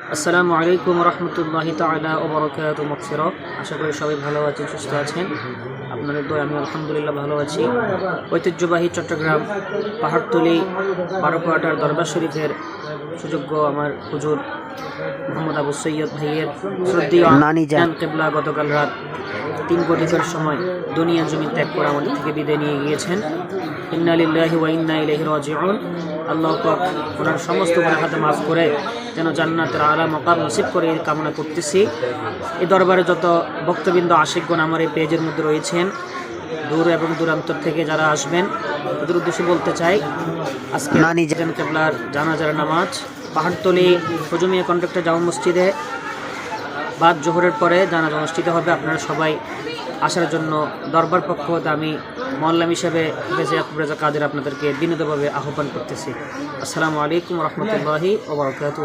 আসসালামু আলাইকুম রহমতুল্লাহ তালা ওবরকাত বরকাত মকসির আশা করি সবাই ভালো আছেন সুস্থ আছেন। আপনাদের দয় আমি আলহামদুলিল্লাহ ভালো আছি। ঐতিহ্যবাহী চট্টগ্রাম পাহাড়তলি বারো কোয়ার্টার দরবার শরীফের সুযোগ্য আমার হুজুর মোহাম্মদ আবু সৈয়দ ভাইয়ের শ্রদ্ধি নানি। জান। কেবলা গতকাল রাত তিন কোটিকার সময় দুনিয়া জমি ত্যাগ করে আমাদের থেকে বিদায় নিয়ে গিয়েছেন। ইন্না লিল্লাহি ওয়া ইন্না ইলাইহি রাজিউন। আল্লাহ পাক ওনার সমস্ত গুনাহ হাতে মাফ করে যেন জান্নাতের আলা মকাম নসিব করে এই কামনা করতেছি। এই দরবারে যত ভক্তবৃন্দ আশিকগণ আমার এই পেজের মধ্যে রয়েছেন দূর এবং দূরান্তর থেকে যারা আসবেন ওদের উদ্দেশ্যে বলতে চাই আজকে নানি জান কেবলার জানাজার নামাজ পাহাড়তলি হজুমিয়া কন্ট্রাক্টর জামা মসজিদে বাদ জোহরের পরে জানাজা অনুষ্ঠিত হবে। আপনারা সবাই আসার জন্য দরবার পক্ষ হতে আমি মল্লাম হিসেবে বেজে কাদের আপনাদেরকে বিনোদভাবে আহ্বান করতেছি। আসসালামু আলাইকুম রহমতুল্লাহি ওবরাকাতুহ